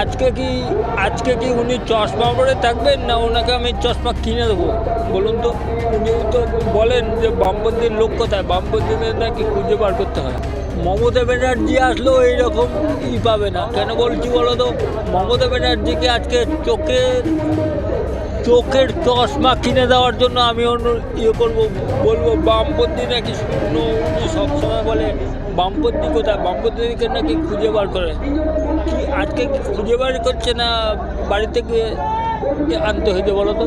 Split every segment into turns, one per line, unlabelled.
আজকে কি আজকে কি উনি চশমা পরে থাকবেন না ওনাকে আমি চশমা কিনে দেবো? বলুন তো, উনি তো বলেন যে বামপন্থীর লোক কোথায়? বামপন্থীদের নাকি খুঁজে বার করতে হয়। মমতা ব্যানার্জি আসলেও এইরকম ই পাবে না। কেন বলছি বলো তো? মমতা ব্যানার্জিকে আজকে চোখের চোখের চশমা কিনে দেওয়ার জন্য আমি অন্য ইয়ে করব বলব বামপন্থী নাকি শূন্য উনি সবসময় বলে বামপন্থী কোথায়? বামপন্থীকে নাকি খুঁজে বার করে। কি আজকে কি খুঁজে বার করছে না বাড়ি থেকে আনতে হয়েছে বলো তো?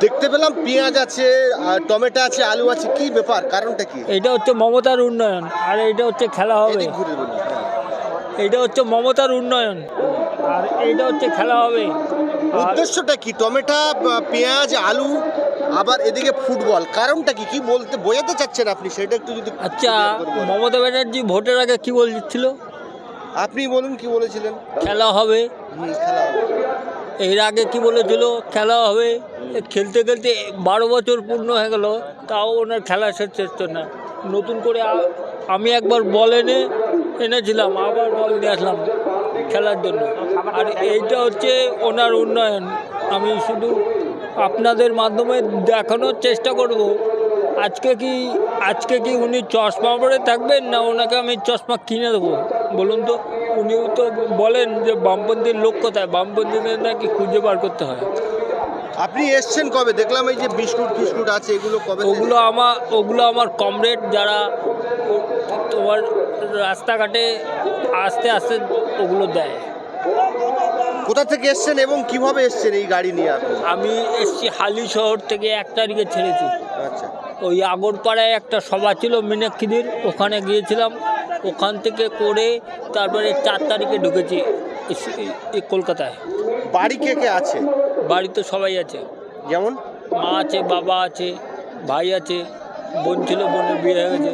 দেখতে পেলাম পেঁয়াজ আছে আর টমেটো আছে আলু আছে কি ব্যাপার? কারণটা কি?
এইটা হচ্ছে মমতার উন্নয়ন আর এটা হচ্ছে খেলা হবে।
বলুন হ্যাঁ।
হচ্ছে মমতার উন্নয়ন। আর এইটা হচ্ছে খেলা হবে।
উদ্দেশ্যটা কি? টমেটো পেঁয়াজ আলু আবার এদিকে ফুটবল। কারণটা কি? কি বলতে বোঝাতে চাচ্ছেন আপনি? সেটা একটু যদি
আচ্ছা। মমতা ব্যানার্জি ভোটের আগে কি বলছিল?
আপনি বলুন কি বলেছিলেন?
খেলা হবে।
খেলা হবে।
এর আগে কি বলেছিল? খেলা হবে। খেলতে খেলতে বারো বছর পূর্ণ হয়ে গেল। তাও ওনার খেলা শেষ হচ্ছে না। নতুন করে আমি একবার বল এনে এনেছিলাম। আবার বল নিয়ে আসলাম। খেলার জন্য। আর এইটা হচ্ছে ওনার উন্নয়ন। আমি শুধু আপনাদের মাধ্যমে দেখানোর চেষ্টা করব। আজকে কি আজকে কি উনি চশমা পরে থাকবেন না ওনাকে আমি চশমা কিনে দেবো? বলুন তো, উনিও তো বলেন যে বামপন্থীর লোক কোথায়? বামপন্থীদের নাকি খুঁজে বার করতে হয়।
আপনি এসছেন কবে? দেখলাম এই যে বিস্কুট ফিস্কুট আছে এগুলো কবে
ওগুলো আমার ওগুলো আমার কমরেড যারা তোমার রাস্তাঘাটে আস্তে আস্তে ওগুলো দেয়।
কোথা থেকে এসছেন এবং কীভাবে এসছেন এই গাড়ি নিয়ে আপনি?
আমি এসছি হালি শহর থেকে এক তারিখে ছেড়েছি।
আচ্ছা।
ওই আগরপাড়ায় একটা সভা ছিল মিনাক্ষীদের ওখানে গিয়েছিলাম। ওখান থেকে করে তারপরে চার তারিখে ঢুকেছি কলকাতায়।
বাড়ি কে কে আছে?
বাড়িতে সবাই আছে।
যেমন?
মা আছে বাবা আছে ভাই আছে বোন ছিল বোনের বিয়ে হয়ে গেছে।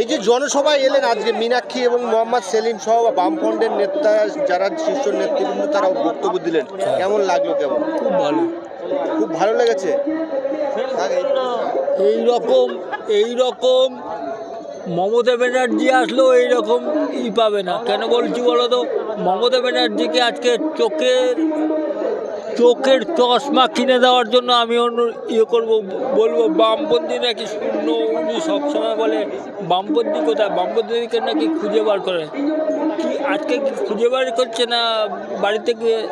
এই যে জনসভায় এলেন আজকে মীনাক্ষী এবং মোহাম্মদ সেলিম সহ বামফ্রন্টের নেতা যারা শীর্ষ নেতৃবৃন্দ তারা বক্তব্য দিলেন। কেমন লাগল কেমন?
খুব ভালো।
খুব ভালো লেগেছে।
এই রকম এই রকম মমতা ব্যানার্জি আসলেও এই রকম ই পাবে না। কেন বলছি বলো তো? মমতা ব্যানার্জিকে আজকে চোখের চোখের চশমা কিনে দেওয়ার জন্য আমি অন্য ইয়ে করব, বলব, বামপন্থী নাকি শূন্য, উনি সবসময় বলে, বামপন্থী কোথায়? বামপন্থীকে নাকি খুঁজে বার করে। কি, আজকে কি খুঁজে বার করছে না বাড়ি থেকে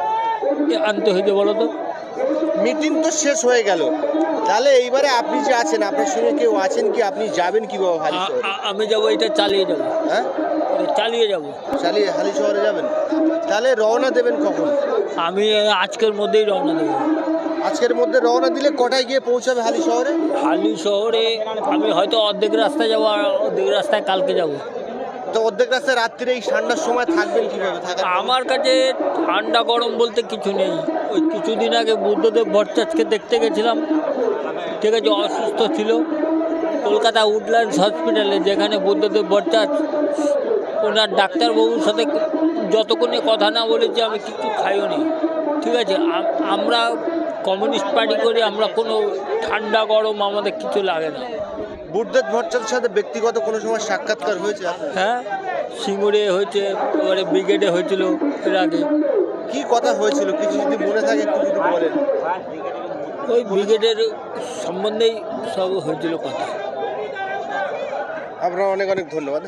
আনতে হয়েছে বলো তো?
মিটিং তো শেষ হয়ে গেল। তাহলে এইবারে আপনি যে আছেন আপনার সঙ্গে কেউ আছেন কি? আপনি যাবেন কি বাবা হালি
আমি যাব এটা চালিয়ে যাব।
হ্যাঁ?
চালিয়ে যাব।
চালিয়ে হালি শহরে যাবেন? তাহলে রওনা দেবেন কখন?
আমি আজকের মধ্যেই রওনা দেবো।
আজকের মধ্যে রওনা দিলে কটায় গিয়ে পৌঁছাবে হালি শহরে
হালি শহরে আমি হয়তো অর্ধেক রাস্তায় যাব আর অর্ধেক রাস্তায় কালকে যাব।
তো অর্ধেক রাস্তায় রাত্রিরে এই ঠান্ডার সময় থাকবেন কীভাবে? থাকার
আমার কাছে ঠান্ডা গরম বলতে কিছু নেই। ওই কিছুদিন আগে বুদ্ধদেব ভট্টাচার্যকে দেখতে গেছিলাম। ঠিক আছে, অসুস্থ ছিল। কলকাতা উডল্যান্ডস হসপিটালে, যেখানে বুদ্ধদেব ভট্টাচার্য ওনার ডাক্তারবাবুর সাথে যতক্ষণে কথা না বলেছি, আমি কিছু খাইও নি। ঠিক আছে আমরা কমিউনিস্ট পার্টি করি, আমরা কোনো ঠান্ডা গরম আমাদের কিছু লাগে না।
বুদ্ধদেব ভট্টাচার্যের সাথে ব্যক্তিগত কোনো সময় সাক্ষাৎকার হয়েছে?
হ্যাঁ সিঙ্গুরে হয়েছে এবারে ব্রিগেডে হয়েছিল এর আগে।
কি কথা হয়েছিল? কিছু যদি মনে থাকে একটু যদি বলেন।
ওই ব্রিগেডের সম্বন্ধেই সব হয়েছিল কথা।
আপনার অনেক অনেক ধন্যবাদ।